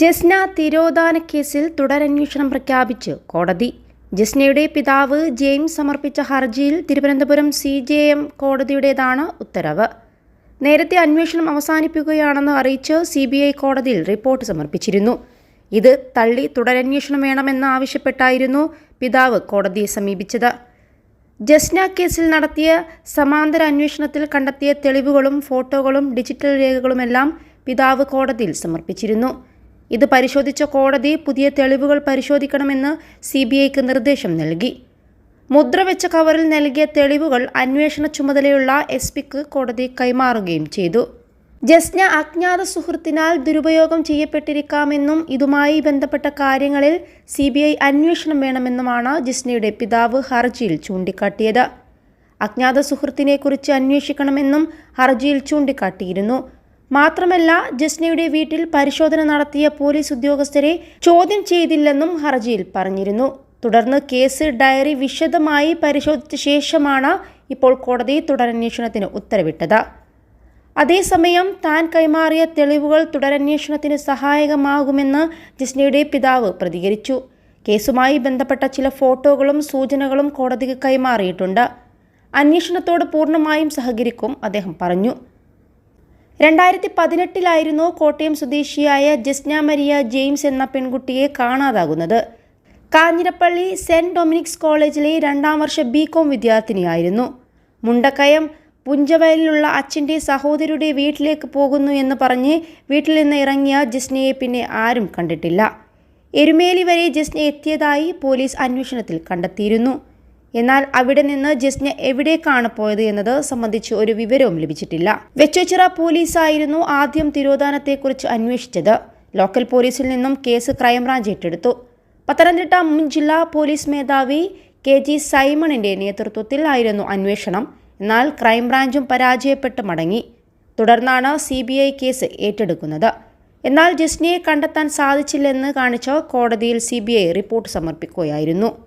ജസ്ന തിരോധാന കേസിൽ തുടരന്വേഷണം പ്രഖ്യാപിച്ച്. കോടതി. ജസ്നയുടെ പിതാവ് ജെയിംസ് സമർപ്പിച്ച ഹർജിയിൽ തിരുവനന്തപുരം സി ജെ എം കോടതിയുടേതാണ് ഉത്തരവ്. നേരത്തെ അന്വേഷണം അവസാനിപ്പിക്കുകയാണെന്ന് അറിയിച്ച് സി ബി ഐ കോടതിയിൽ റിപ്പോർട്ട് സമർപ്പിച്ചിരുന്നു. ഇത് തള്ളി തുടരന്വേഷണം വേണമെന്ന് ആവശ്യപ്പെട്ടായിരുന്നു പിതാവ് കോടതിയെ സമീപിച്ചത്. ജസ്ന കേസിൽ നടത്തിയ സമാന്തര അന്വേഷണത്തിൽ കണ്ടെത്തിയ തെളിവുകളും ഫോട്ടോകളും ഡിജിറ്റൽ രേഖകളുമെല്ലാം പിതാവ് കോടതിയിൽ സമർപ്പിച്ചിരുന്നു. ഇത് പരിശോധിച്ച കോടതി പുതിയ തെളിവുകൾ പരിശോധിക്കണമെന്ന് സി ബി ഐക്ക് നിർദ്ദേശം നൽകി. മുദ്രവെച്ച കവറിൽ നൽകിയ തെളിവുകൾ അന്വേഷണ ചുമതലയുള്ള എസ് പിക്ക് കോടതി കൈമാറുകയും ചെയ്തു. ജസ്ന അജ്ഞാത സുഹൃത്തിനാൽ ദുരുപയോഗം ചെയ്യപ്പെട്ടിരിക്കാമെന്നും ഇതുമായി ബന്ധപ്പെട്ട കാര്യങ്ങളിൽ സി ബി ഐ അന്വേഷണം വേണമെന്നുമാണ് ജസ്നയുടെ പിതാവ് ഹർജിയിൽ ചൂണ്ടിക്കാട്ടിയത്. അജ്ഞാത സുഹൃത്തിനെക്കുറിച്ച് അന്വേഷിക്കണമെന്നും ഹർജിയിൽ ചൂണ്ടിക്കാട്ടിയിരുന്നു. മാത്രമല്ല ജസ്നയുടെ വീട്ടിൽ പരിശോധന നടത്തിയ പോലീസ് ഉദ്യോഗസ്ഥരെ ചോദ്യം ചെയ്തില്ലെന്നും ഹർജിയിൽ പറഞ്ഞിരുന്നു. തുടർന്ന് കേസ് ഡയറി വിശദമായി പരിശോധിച്ച ശേഷമാണ് ഇപ്പോൾ കോടതി തുടരന്വേഷണത്തിന് ഉത്തരവിട്ടത്. അതേസമയം താൻ കൈമാറിയ തെളിവുകൾ തുടരന്വേഷണത്തിന് സഹായകമാകുമെന്ന് ജിസ്നയുടെ പിതാവ് പ്രതികരിച്ചു. കേസുമായി ബന്ധപ്പെട്ട ചില ഫോട്ടോകളും സൂചനകളും കോടതിക്ക് കൈമാറിയിട്ടുണ്ട്. അന്വേഷണത്തോട് പൂർണമായും സഹകരിക്കും അദ്ദേഹം പറഞ്ഞു. രണ്ടായിരത്തി പതിനെട്ടിലായിരുന്നു കോട്ടയം സ്വദേശിയായ ജസ്ന മരിയ ജെയിംസ് എന്ന പെൺകുട്ടിയെ കാണാതാകുന്നത്. കാഞ്ഞിരപ്പള്ളി സെന്റ് ഡൊമിനിക്സ് കോളേജിലെ രണ്ടാം വർഷ ബി കോം വിദ്യാർത്ഥിനിയായിരുന്നു. മുണ്ടക്കയം പുഞ്ചവയലിലുള്ള അച്ഛന്റെ സഹോദരിയുടെ വീട്ടിലേക്ക് പോകുന്നു എന്ന് പറഞ്ഞ് വീട്ടിൽ നിന്ന് ഇറങ്ങിയ ജസ്നയെ പിന്നെ ആരും കണ്ടിട്ടില്ല. എരുമേലി വരെ ജസ്ന എത്തിയതായി പോലീസ് അന്വേഷണത്തിൽ കണ്ടെത്തിയിരുന്നു. എന്നാൽ അവിടെ നിന്ന് ജസ്ന എവിടേക്കാണ് പോയത് എന്നത് സംബന്ധിച്ച് ഒരു വിവരവും ലഭിച്ചിട്ടില്ല. വെച്ചോച്ചിറ പോലീസായിരുന്നു ആദ്യം തിരോധാനത്തെക്കുറിച്ച് അന്വേഷിച്ചത്. ലോക്കൽ പോലീസിൽ നിന്നും കേസ് ക്രൈംബ്രാഞ്ച് ഏറ്റെടുത്തു. പത്തനംതിട്ട മുൻ ജില്ലാ പോലീസ് മേധാവി കെ ജി നേതൃത്വത്തിൽ ആയിരുന്നു അന്വേഷണം. എന്നാൽ ക്രൈംബ്രാഞ്ചും പരാജയപ്പെട്ട് മടങ്ങി. തുടർന്നാണ് സി ബി ഐ കേസ് ഏറ്റെടുക്കുന്നത്. എന്നാൽ ജസ്നയെ കണ്ടെത്താൻ സാധിച്ചില്ലെന്ന് കാണിച്ച് കോടതിയിൽ സി ബി ഐ റിപ്പോർട്ട് സമർപ്പിക്കുകയായിരുന്നു.